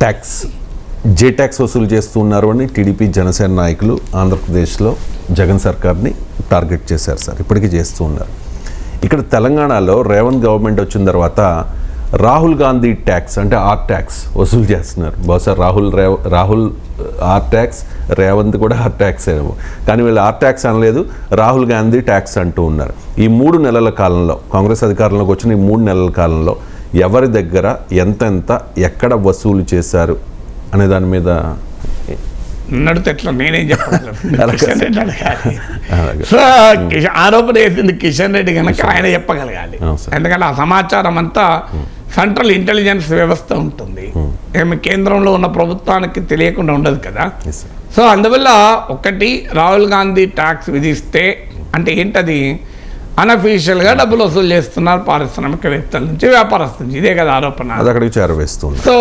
Tax J tax వసూలు చేస్తున్నారు అని టీడీపీ జనసేన నాయకులు ఆంధ్రప్రదేశ్లో జగన్ సర్కార్ని టార్గెట్ చేశారు సార్. ఇప్పటికీ చేస్తూ ఉన్నారు. ఇక్కడ తెలంగాణలో రేవంత్ గవర్నమెంట్ వచ్చిన తర్వాత రాహుల్ గాంధీ ట్యాక్స్ అంటే ఆర్ ట్యాక్స్ వసూలు చేస్తున్నారు. బహుశా రాహుల్ రేవ రాహుల్ ఆర్ ట్యాక్స్ రేవంత్ కూడా ఆర్ ట్యాక్స్ ఏమో. కానీ వీళ్ళు ఆర్ ట్యాక్స్ అనలేదు రాహుల్ గాంధీ ట్యాక్స్ అంటూ ఉన్నారు. ఈ మూడు నెలల కాలంలో కాంగ్రెస్ అధికారంలోకి వచ్చిన ఈ మూడు నెలల కాలంలో ఎవరి దగ్గర ఎంతెంత ఎక్కడ వసూలు చేశారు అనే దాని మీద నడితే ఎట్లా నేనేం చెప్పగలను అలాగే. కిషన్ రెడ్డి అడగాలి అలాగే. సో ఆరోపణ వేసింది కిషన్ రెడ్డి కనుక ఆయన చెప్పగలగాలి. ఎందుకంటే ఆ సమాచారం అంతా సెంట్రల్ ఇంటెలిజెన్స్ వ్యవస్థ ఉంటుంది ఏమి కేంద్రంలో ఉన్న ప్రభుత్వానికి తెలియకుండా ఉండదు కదా. సో అందువల్ల ఒకటి రాహుల్ గాంధీ ట్యాక్స్ విధిస్తే అంటే ఏంటది అనఫీషియల్గా డబ్బులు వసూలు చేస్తున్నారు పారిశ్రామికవేత్తల నుంచి వ్యాపారస్తుల నుంచి. ఇదే కదా ఆరోపణ. అది అక్కడికి చేరవేస్తుంది. సో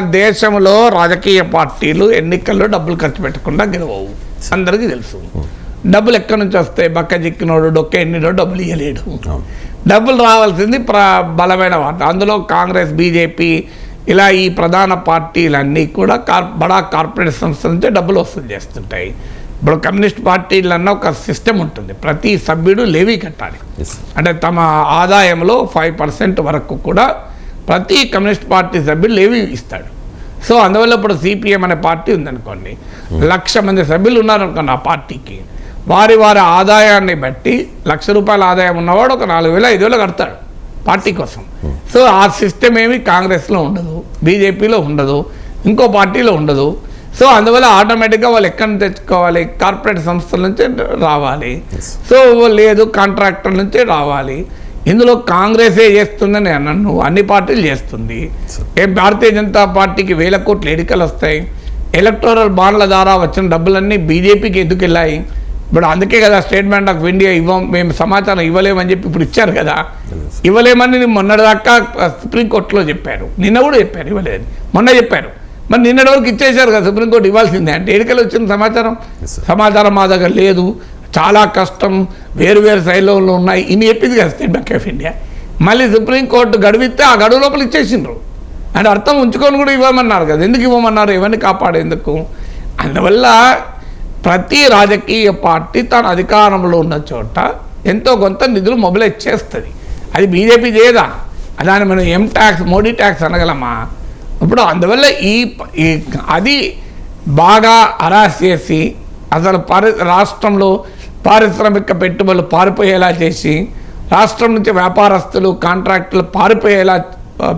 దేశంలో రాజకీయ పార్టీలు ఎన్నికల్లో డబ్బులు ఖర్చు పెట్టకుండా గెలవవు. అందరికీ తెలుసు. డబ్బులు ఎక్కడి నుంచి వస్తాయి? బక్క చిక్కినోడు డొక్క ఎన్నిడో డబ్బులు ఇవ్వలేడు అవును. డబ్బులు రావాల్సింది ప్ర బలమైన వార్త. అందులో కాంగ్రెస్ బీజేపీ ఇలా ఈ ప్రధాన పార్టీలన్నీ కూడా కార్ బడా కార్పొరేట్ సంస్థల నుంచి డబ్బులు వసూలు చేస్తుంటాయి. ఇప్పుడు కమ్యూనిస్ట్ పార్టీలన్నా ఒక సిస్టమ్ ఉంటుంది. ప్రతి సభ్యుడు లేవీ కట్టాలి. అంటే తమ ఆదాయంలో ఫైవ్ పర్సెంట్ వరకు కూడా ప్రతి కమ్యూనిస్ట్ పార్టీ సభ్యులు లేవి ఇస్తాడు. సో అందువల్ల ఇప్పుడు సిపిఎం అనే పార్టీ ఉందనుకోండి. లక్ష మంది సభ్యులు ఉన్నారనుకోండి ఆ పార్టీకి. వారి వారి ఆదాయాన్ని బట్టి లక్ష రూపాయల ఆదాయం ఉన్నవాడు ఒక నాలుగు వేల ఐదు వేలు కడతాడు పార్టీ కోసం. సో ఆ సిస్టమ్ ఏమి కాంగ్రెస్లో ఉండదు బీజేపీలో ఉండదు ఇంకో పార్టీలో ఉండదు. సో అందువల్ల ఆటోమేటిక్గా వాళ్ళు ఎక్కడి తెచ్చుకోవాలి? కార్పొరేట్ సంస్థల నుంచి రావాలి. సో లేదు కాంట్రాక్టర్ నుంచే రావాలి. ఇందులో కాంగ్రెసే చేస్తుందని అన్నాను అన్ని పార్టీలు చేస్తుంది. ఏ భారతీయ జనతా పార్టీకి వేల కోట్లు ఎడికలు వస్తాయి. ఎలక్టోరల్ బాండ్ల ద్వారా వచ్చిన డబ్బులన్నీ బీజేపీకి ఎందుకు వెళ్ళాయి ఇప్పుడు అందుకే కదా స్టేట్ బ్యాంక్ ఆఫ్ ఇండియా ఇవ్వం మేము సమాచారం ఇవ్వలేమని చెప్పి ఇప్పుడు ఇచ్చారు కదా. ఇవ్వలేమని మొన్నటిదాకా సుప్రీంకోర్టులో చెప్పారు. నిన్న కూడా చెప్పారు ఇవ్వలేదు. మొన్న చెప్పారు. మరి నిన్నటి వరకు ఇచ్చేశారు కదా సుప్రీంకోర్టు ఇవ్వాల్సిందే. అంటే ఎడికలు వచ్చిన సమాచారం. సమాచారం మా దగ్గర లేదు. చాలా కష్టం. వేరు వేరు శైలిలో ఉన్నాయి. ఇన్ని చెప్పింది కదా స్టేట్ బ్యాంక్ ఆఫ్ ఇండియా. మళ్ళీ సుప్రీంకోర్టు గడువిస్తే ఆ గడువు లోపల ఇచ్చేసిండ్రు. అంటే అర్థం ఉంచుకొని కూడా ఇవ్వమన్నారు కదా. ఎందుకు ఇవ్వమన్నారు? ఎవరిని కాపాడేందుకు? అందువల్ల ప్రతి రాజకీయ పార్టీ తన అధికారంలో ఉన్న చోట ఎంతో కొంత నిధులు మొబిలైజ్ చేస్తుంది. అది బీజేపీ చేయదా? దాన్ని మనం ఎం ట్యాక్స్ మోడీ ట్యాక్స్ అనగలమా? ఇప్పుడు అందువల్ల ఈ అది బాగా అరాస్ చేసి అసలు పారి రాష్ట్రంలో పారిశ్రామిక పెట్టుబడులు పారిపోయేలా చేసి రాష్ట్రం నుంచి వ్యాపారస్తులు కాంట్రాక్టులు పారిపోయేలా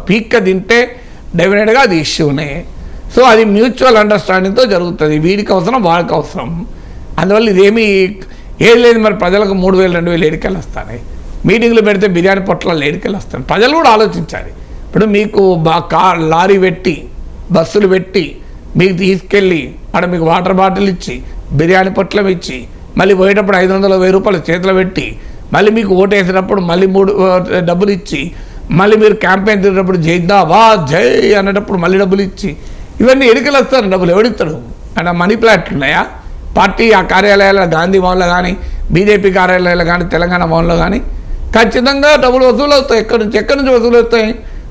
పీక్క తింటే డెఫినెట్గా అది ఇష్యూనే సో అది మ్యూచువల్ అండర్స్టాండింగ్తో జరుగుతుంది. వీడికి అవసరం వాళ్ళకి అవసరం. అందువల్ల ఇదేమి ఏది లేదు మరి ప్రజలకు మూడు వేలు రెండు వేలు ఏడికలు వస్తాయి మీటింగ్లు పెడితే బిర్యానీ పొట్లాలు ఏడికలు వస్తాయి ప్రజలు కూడా ఆలోచించాలి. ఇప్పుడు మీకు బా కార్ లారీ పెట్టి బస్సులు పెట్టి మీకు తీసుకెళ్ళి అక్కడ మీకు వాటర్ బాటిల్ ఇచ్చి బిర్యానీ పొట్లం ఇచ్చి మళ్ళీ పోయేటప్పుడు ఐదు వందల వెయ్యి రూపాయలు చేతిలో పెట్టి మళ్ళీ మీకు ఓటేసినప్పుడు మళ్ళీ మూడు డబ్బులు ఇచ్చి మళ్ళీ మీరు క్యాంపెయిన్ తిరిగినప్పుడు జైదా వా జై అనేటప్పుడు మళ్ళీ డబ్బులు ఇచ్చి ఇవన్నీ ఎడికలు వస్తారు డబ్బులు ఎవడిస్తాడు అంటే మనీ ప్లాట్లు ఉన్నాయా? పార్టీ ఆ కార్యాలయాల గాంధీ భవన్లో కానీ బీజేపీ కార్యాలయాలు కానీ తెలంగాణ భవన్లో కానీ ఖచ్చితంగా డబ్బులు వసూలు అవుతాయి ఎక్కడి నుంచి ఎక్కడి నుంచి వసూలు అవుతాయి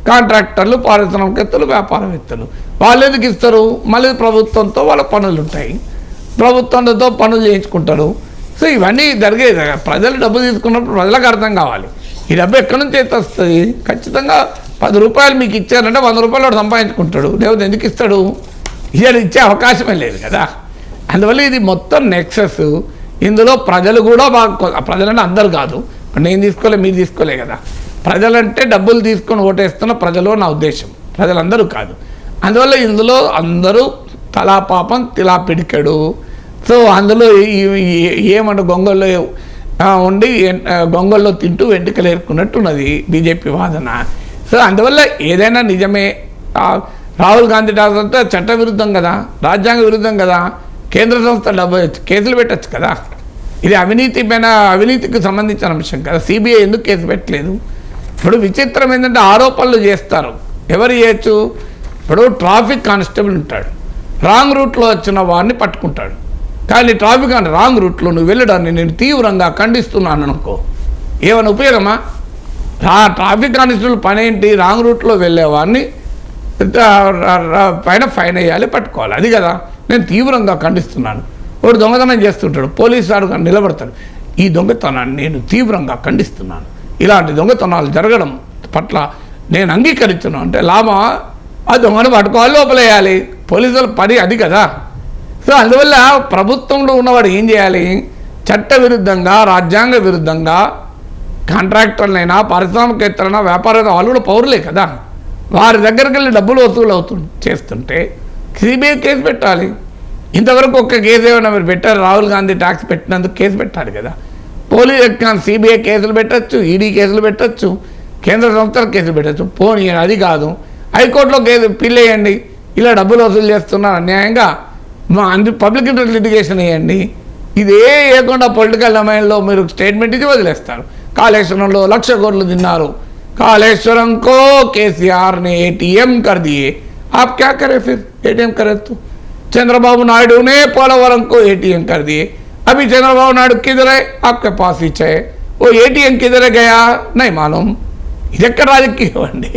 కాంట్రాక్టర్లు పారిశ్రామికవేత్తలు వ్యాపారవేత్తలు. వాళ్ళు ఎందుకు ఇస్తారు? మళ్ళీ ప్రభుత్వంతో వాళ్ళ పనులు ఉంటాయి ప్రభుత్వంతో పనులు చేయించుకుంటారు. సో ఇవన్నీ జరిగేది. ప్రజలు డబ్బు తీసుకున్నప్పుడు ప్రజలకు అర్థం కావాలి. ఈ డబ్బు ఎక్కడి నుంచి అయితే వస్తుంది? ఖచ్చితంగా పది రూపాయలు మీకు ఇచ్చారంటే వంద రూపాయలు వాడు సంపాదించుకుంటాడు. లేకపోతే ఎందుకు ఇస్తాడు? ఇవాళ ఇచ్చే అవకాశమే లేదు కదా. అందువల్ల ఇది మొత్తం నెక్సెస్ ఇందులో ప్రజలు కూడా బాగా ప్రజలంటే అందరు కాదు. నేను తీసుకోలే మీరు తీసుకోలే కదా. ప్రజలంటే డబ్బులు తీసుకొని ఓటేస్తున్న ప్రజలు నా ఉద్దేశం. ప్రజలందరూ కాదు. అందువల్ల ఇందులో అందరూ తలా పాపం తిలా పిడికెడు. సో అందులో ఈ- ఏమంట గొంగల్లో ఉండి గొంగల్లో తింటూ వెంట్రుకలు ఏరుకున్నట్టు ఉన్నది బీజేపీ వాదన. సో అందువల్ల ఏదైనా నిజమే. రాహుల్ గాంధీ టాక్స్ చట్ట విరుద్ధం కదా రాజ్యాంగ విరుద్ధం కదా కేంద్ర సంస్థ డబ్బు కేసులు పెట్టచ్చు కదా. ఇది అవినీతి పైన అవినీతికి సంబంధించిన అంశం కదా. సిబిఐ ఎందుకు కేసు పెట్టలేదు? ఇప్పుడు విచిత్రం ఏంటంటే ఆరోపణలు చేస్తారు. ఎవరు చేయొచ్చు? ఇప్పుడు ట్రాఫిక్ కానిస్టేబుల్ ఉంటాడు. రాంగ్ రూట్లో వచ్చిన వాడిని పట్టుకుంటాడు. కానీ ట్రాఫిక్ అని రాంగ్ రూట్లో నువ్వు వెళ్ళడాన్ని నేను తీవ్రంగా ఖండిస్తున్నాను అనుకో. ఏమైనా ఉపయోగమా? ఆ ట్రాఫిక్ కానిస్టేబుల్ పని ఏంటి? రాంగ్ రూట్లో వెళ్ళేవాడిని పైన ఫైన్ వేయాలి పట్టుకోవాలి. అది కదా. నేను తీవ్రంగా ఖండిస్తున్నాను. వాడు దొంగతనం చేస్తుంటాడు. పోలీసు వాడు నిలబడతాడు. ఈ దొంగతనాన్ని నేను తీవ్రంగా ఖండిస్తున్నాను. ఇలాంటి దొంగతనాలు జరగడం పట్ల నేను అంగీకరిస్తున్నాను. అంటే లాభం ఆ దొంగను పట్టుకోవాలి లోపలేయాలి. పోలీసుల పని అది కదా. సో అందువల్ల ప్రభుత్వంలో ఉన్నవాడు ఏం చేయాలి? చట్ట విరుద్ధంగా రాజ్యాంగ విరుద్ధంగా కాంట్రాక్టర్లైనా పారిశ్రామికేత్తలైనా వ్యాపారవేత్త వాళ్ళు కూడా పౌరులే కదా. వారి దగ్గరికి వెళ్ళి డబ్బులు వసూలు అవుతు చేస్తుంటే సిబిఐ కేసు పెట్టాలి. ఇంతవరకు ఒక్క కేసు ఏమైనా మీరు పెట్టారు? రాహుల్ గాంధీ ట్యాక్స్ పెట్టినందుకు కేసు పెట్టాలి కదా. పోలీస్ సిబిఐ కేసులు పెట్టచ్చు ఈడీ కేసులు పెట్టచ్చు కేంద్ర సంస్థలు కేసులు పెట్టచ్చు పోనీ అది కాదు హైకోర్టులో కేసు పిల్లేయండి ఇలా డబ్బులు వసూలు చేస్తున్నారు అన్యాయంగా మా అన్ని పబ్లిక్ ఇంట్రెస్ట్ లిటిగేషన్ వేయండి ఇదే వేయకుండా పొలిటికల్ డొమైన్లో మీరు స్టేట్మెంట్ ఇచ్చి వదిలేస్తారు కాళేశ్వరంలో లక్ష కోట్లు తిన్నారు कालेश्वरम को केसीआर ने एटीएम कर दिए आप क्या करें फिर एटीएम करे तो चंद्रबाबू नायडू ने पोलवरम को एटीएम कर दिए अभी चंद्रबाबू नायडू किधर है आपके पास ही है वो एटीएम किधर गया नहीं मालूम ఇది ఎక్కడ రాజకీయం అండి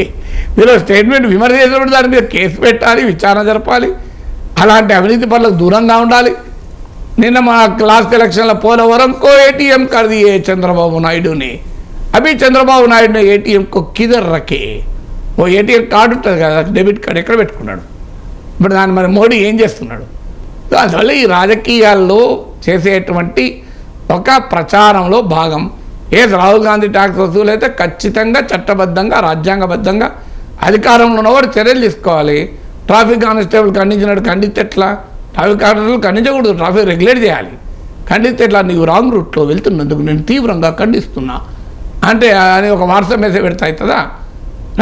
మీరు స్టేట్మెంట్ విమర్శ చేసినప్పుడు దాని మీద కేసు పెట్టాలి విచారణ జరపాలి అలాంటి అవినీతి పనులకు దూరంగా ఉండాలి నిన్న మా క్లాస్ ఎలక్షన్లో పోలవరం కో ఏటీఎం कर दिए చంద్రబాబు నాయుడుని అభి చంద్రబాబు నాయుడు ఏటీఎం కో కిదర్ రకే ఓ ఏటీఎం కార్డు ఉంటుంది కదా డెబిట్ కార్డు ఎక్కడ పెట్టుకున్నాడు ఇప్పుడు దాన్ని మరి మోడీ ఏం చేస్తున్నాడు సో అందువల్ల ఈ రాజకీయాల్లో చేసేటువంటి ఒక ప్రచారంలో భాగం. ఏ రాహుల్ గాంధీ ట్యాక్స్ వసూలైతే ఖచ్చితంగా చట్టబద్ధంగా రాజ్యాంగబద్ధంగా అధికారంలో ఉన్నవాడు చర్యలు తీసుకోవాలి. ట్రాఫిక్ కానిస్టేబుల్ ఖండించినట్టు ఖండిస్తే ఎట్లా? ట్రాఫిక్ కానిస్టేబుల్ ఖండించకూడదు ట్రాఫిక్ రెగ్యులేట్ చేయాలి. ఖండిస్తే ఎట్లా? నీవు రాంగ్ రూట్లో వెళ్తున్నందుకు నేను తీవ్రంగా ఖండిస్తున్నా. అంటే అని ఒక వాట్సాప్ మెసేజ్ పెడతా అవుతుందా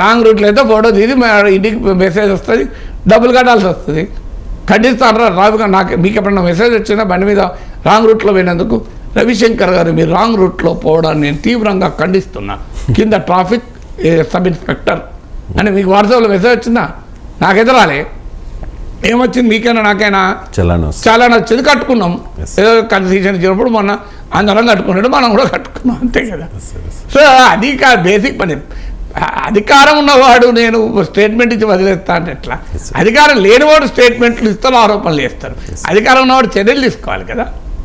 రాంగ్ రూట్లో అయితే ఫోటో తీసి ఇంటికి మెసేజ్ వస్తుంది డబ్బులు కట్టాల్సి వస్తుంది. ఖండిస్తారా రావుగా నాకు మీకు ఎప్పుడన్నా మెసేజ్ వచ్చిందా? బండి మీద రాంగ్ రూట్లో పోయినందుకు రవిశంకర్ గారు మీరు రాంగ్ రూట్లో పోవడాన్ని నేను తీవ్రంగా ఖండిస్తున్నా. కింద ట్రాఫిక్ సబ్ ఇన్స్పెక్టర్ అని మీకు వాట్సాప్లో మెసేజ్ వచ్చిందా? నాకైతే రాలే. ఏమొచ్చింది? మీకైనా నాకైనా? చలానా వస్తుంది. చాలా నచ్చింది కట్టుకున్నాం. ఏదో కన్సీషన్ ఇచ్చినప్పుడు మొన్న అందరం కట్టుకున్నాడు మనం కూడా కట్టుకున్నాం అంతే కదా. సో అది బేసిక్ పని. అధికారం ఉన్నవాడు నేను స్టేట్మెంట్ ఇచ్చి వదిలేస్తా అంటే ఎట్లా. అధికారం లేనివాడు స్టేట్మెంట్లు ఇస్తారు ఆరోపణలు చేస్తారు. అధికారం ఉన్నవాడు చర్యలు తీసుకోవాలి కదా.